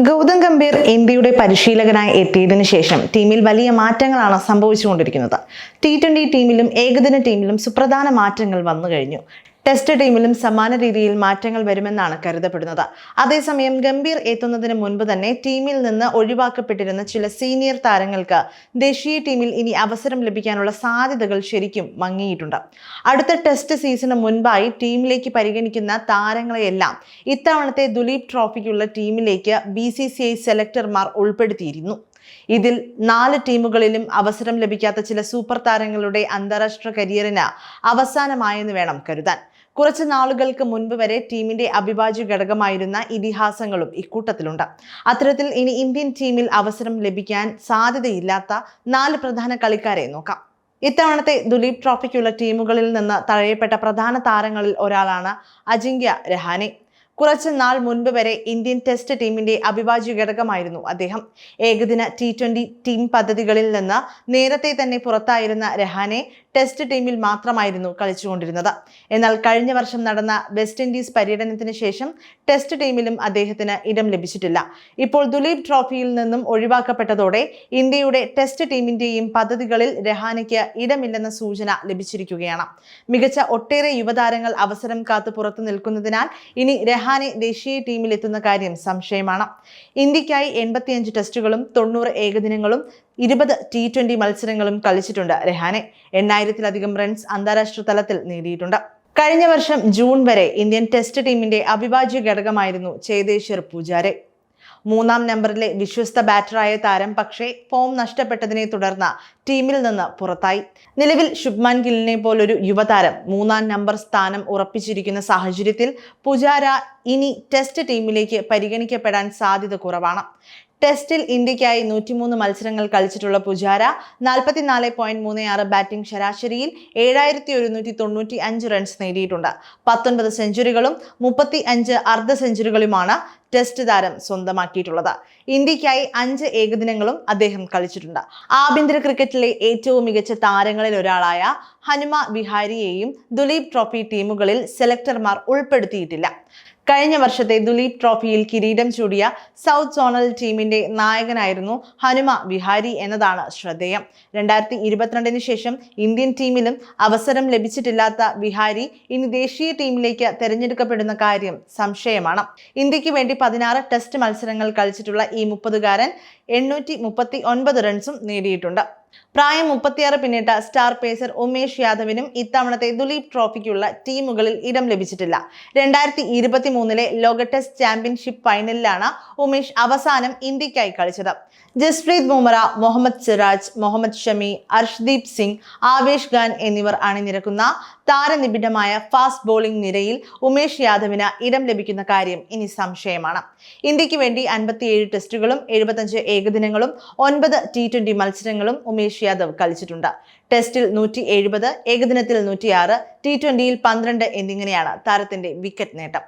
ഗൗതം ഗംഭീർ ഇന്ത്യയുടെ പരിശീലകനായി എത്തിയതിനു ശേഷം ടീമിൽ വലിയ മാറ്റങ്ങളാണ് സംഭവിച്ചുകൊണ്ടിരിക്കുന്നത്. ടി ട്വന്റി ടീമിലും ഏകദിന ടീമിലും സുപ്രധാന മാറ്റങ്ങൾ വന്നു കഴിഞ്ഞു. ടെസ്റ്റ് ടീമിലും സമാന രീതിയിൽ മാറ്റങ്ങൾ വരുമെന്നാണ് കരുതപ്പെടുന്നത്. അതേസമയം ഗംഭീർ എത്തുന്നതിന് മുൻപ് തന്നെ ടീമിൽ നിന്ന് ഒഴിവാക്കപ്പെട്ടിരുന്ന ചില സീനിയർ താരങ്ങൾക്ക് ദേശീയ ടീമിൽ ഇനി അവസരം ലഭിക്കാനുള്ള സാധ്യതകൾ ശരിക്കും മങ്ങിയിട്ടുണ്ട്. അടുത്ത ടെസ്റ്റ് സീസണ് മുൻപായി ടീമിലേക്ക് പരിഗണിക്കുന്ന താരങ്ങളെയെല്ലാം ഇത്തവണത്തെ ദുലീപ് ട്രോഫിക്കുള്ള ടീമിലേക്ക് ബി സെലക്ടർമാർ ഉൾപ്പെടുത്തിയിരുന്നു. ഇതിൽ നാല് ടീമുകളിലും അവസരം ലഭിക്കാത്ത ചില സൂപ്പർ താരങ്ങളുടെ അന്താരാഷ്ട്ര കരിയറിന് അവസാനമായെന്ന് വേണം കരുതാൻ. കുറച്ച് നാളുകൾക്ക് മുൻപ് വരെ ടീമിന്റെ അവിഭാജ്യ ഘടകമായിരുന്ന ഇതിഹാസങ്ങളും ഇക്കൂട്ടത്തിലുണ്ട്. അത്തരത്തിൽ ഇനി ഇന്ത്യൻ ടീമിൽ അവസരം ലഭിക്കാൻ സാധ്യതയില്ലാത്ത നാല് പ്രധാന കളിക്കാരെ നോക്കാം. ഇത്തവണത്തെ ദുലീപ് ട്രോഫിക്കുള്ള ടീമുകളിൽ നിന്ന് തഴയപ്പെട്ട പ്രധാന താരങ്ങളിൽ ഒരാളാണ് അജിങ്ക്യ രഹാനെ. കുറച്ച് നാൾ മുൻപ് വരെ ഇന്ത്യൻ ടെസ്റ്റ് ടീമിന്റെ അവിഭാജ്യ ഘടകമായിരുന്നു അദ്ദേഹം. ഏകദിന ടി ട്വന്റി ടീം പദ്ധതികളിൽ നിന്ന് നേരത്തെ തന്നെ പുറത്തായിരുന്ന രഹാനെ ടെസ്റ്റ് ടീമിൽ മാത്രമായിരുന്നു കളിച്ചുകൊണ്ടിരുന്നത്. എന്നാൽ കഴിഞ്ഞ വർഷം നടന്ന വെസ്റ്റ് ഇൻഡീസ് പര്യടനത്തിന് ശേഷം ടെസ്റ്റ് ടീമിലും അദ്ദേഹത്തിന് ഇടം ലഭിച്ചിട്ടില്ല. ഇപ്പോൾ ദുലീപ് ട്രോഫിയിൽ നിന്നും ഒഴിവാക്കപ്പെട്ടതോടെ ഇന്ത്യയുടെ ടെസ്റ്റ് ടീമിന്റെയും പദ്ധതികളിൽ രഹാനയ്ക്ക് ഇടമില്ലെന്ന സൂചന ലഭിച്ചിരിക്കുകയാണ്. മികച്ച ഒട്ടേറെ യുവതാരങ്ങൾ അവസരം കാത്ത് പുറത്തു നിൽക്കുന്നതിനാൽ ഇനി രഹാനെ ദേശീയ ടീമിലെത്തുന്ന കാര്യം സംശയമാണ്. ഇന്ത്യക്കായി എൺപത്തിയഞ്ച് ടെസ്റ്റുകളും തൊണ്ണൂറ് ഏകദിനങ്ങളും ഇരുപത് ടി ട്വന്റി മത്സരങ്ങളും കളിച്ചിട്ടുണ്ട് രഹാനെ. എണ്ണായിരത്തിലധികം റൺസ് അന്താരാഷ്ട്ര തലത്തിൽ നേടിയിട്ടുണ്ട്. കഴിഞ്ഞ വർഷം ജൂൺ വരെ ഇന്ത്യൻ ടെസ്റ്റ് ടീമിന്റെ അവിഭാജ്യ ഘടകമായിരുന്നു ചേതേശ്വർ പൂജാരെ. മൂന്നാം നമ്പറിലെ വിശ്വസ്ത ബാറ്ററായ താരം പക്ഷേ ഫോം നഷ്ടപ്പെട്ടതിനെ തുടർന്ന് ടീമിൽ നിന്ന് പുറത്തായി. നിലവിൽ ശുഭ്മാൻ ഗില്ലിനെ പോലൊരു യുവതാരം മൂന്നാം നമ്പർ സ്ഥാനം ഉറപ്പിച്ചിരിക്കുന്ന സാഹചര്യത്തിൽ പുജാര ഇനി ടെസ്റ്റ് ടീമിലേക്ക് പരിഗണിക്കപ്പെടാൻ സാധ്യത കുറവാണ്. ടെസ്റ്റിൽ ഇന്ത്യക്കായി നൂറ്റിമൂന്ന് മത്സരങ്ങൾ കളിച്ചിട്ടുള്ള പുജാര നാൽപ്പത്തിനാല് പോയിന്റ് മൂന്ന് ആറ് ബാറ്റിംഗ് ശരാശരിയിൽ ഏഴായിരത്തി ഒരുന്നൂറ്റി തൊണ്ണൂറ്റി അഞ്ച് റൺസ് നേടിയിട്ടുണ്ട്. പത്തൊൻപത് സെഞ്ചുറികളും മുപ്പത്തി അഞ്ച് അർദ്ധ സെഞ്ചുറികളുമാണ് ടെസ്റ്റ് താരം സ്വന്തമാക്കിയിട്ടുള്ളത്. ഇന്ത്യക്കായി അഞ്ച് ഏകദിനങ്ങളും അദ്ദേഹം കളിച്ചിട്ടുണ്ട്. ആഭ്യന്തര ക്രിക്കറ്റിലെ ഏറ്റവും മികച്ച താരങ്ങളിൽ ഒരാളായ ഹനുമ വിഹാരിയെയും ദുലീപ് ട്രോഫി ടീമുകളിൽ സെലക്ടർമാർ ഉൾപ്പെടുത്തിയിട്ടില്ല. കഴിഞ്ഞ വർഷത്തെ ദുലീപ് ട്രോഫിയിൽ കിരീടം ചൂടിയ സൗത്ത് സോണൽ ടീമിന്റെ നായകനായിരുന്നു ഹനുമ വിഹാരി എന്നതാണ് ശ്രദ്ധേയം. രണ്ടായിരത്തി ഇരുപത്തിരണ്ടിന് ശേഷം ഇന്ത്യൻ ടീമിലും അവസരം ലഭിച്ചിട്ടില്ലാത്ത വിഹാരി ഇനി ദേശീയ ടീമിലേക്ക് തെരഞ്ഞെടുക്കപ്പെടുന്ന കാര്യം സംശയമാണ്. ഇന്ത്യയ്ക്ക് വേണ്ടി പതിനാറ് ടെസ്റ്റ് മത്സരങ്ങൾ കളിച്ചിട്ടുള്ള ഈ മുപ്പതുകാരൻ എണ്ണൂറ്റി മുപ്പത്തി ഒൻപത് റൺസും നേടിയിട്ടുണ്ട്. പ്രായം മുപ്പത്തിയാറ് പിന്നിട്ട സ്റ്റാർ പേസർ ഉമേഷ് യാദവിനും ഇത്തവണത്തെ ദുലീപ് ട്രോഫിക്കുള്ള ടീമുകളിൽ ഇടം ലഭിച്ചിട്ടില്ല. രണ്ടായിരത്തി ഇരുപത്തി മൂന്നിലെ ലോക ടെസ്റ്റ് ചാമ്പ്യൻഷിപ്പ് ഫൈനലിലാണ് ഉമേഷ് അവസാനം ഇന്ത്യക്കായി കളിച്ചത്. ജസ്പ്രീത് ബുംറ മുഹമ്മദ് സിറാജ് മുഹമ്മദ് ഷമി അർഷ്ദീപ് സിംഗ് ആവേഷ് ഖാൻ എന്നിവർ അണിനിരക്കുന്ന താരനിബിഡമായ ഫാസ്റ്റ് ബോളിംഗ് നിരയിൽ ഉമേഷ് യാദവിന് ഇടം ലഭിക്കുന്ന കാര്യം ഇനി സംശയമാണ്. ഇന്ത്യയ്ക്ക് വേണ്ടി അൻപത്തിയേഴ് ടെസ്റ്റുകളും എഴുപത്തഞ്ച് ഏകദിനങ്ങളും ഒൻപത് ടി ട്വന്റി മത്സരങ്ങളും ഉമേഷ് യാദവ് കളിച്ചിട്ടുണ്ട്. ടെസ്റ്റിൽ നൂറ്റി എഴുപത് ഏകദിനത്തിൽ നൂറ്റിയാറ് ടി ട്വന്റിയിൽ പന്ത്രണ്ട് എന്നിങ്ങനെയാണ് താരത്തിന്റെ വിക്കറ്റ് നേട്ടം.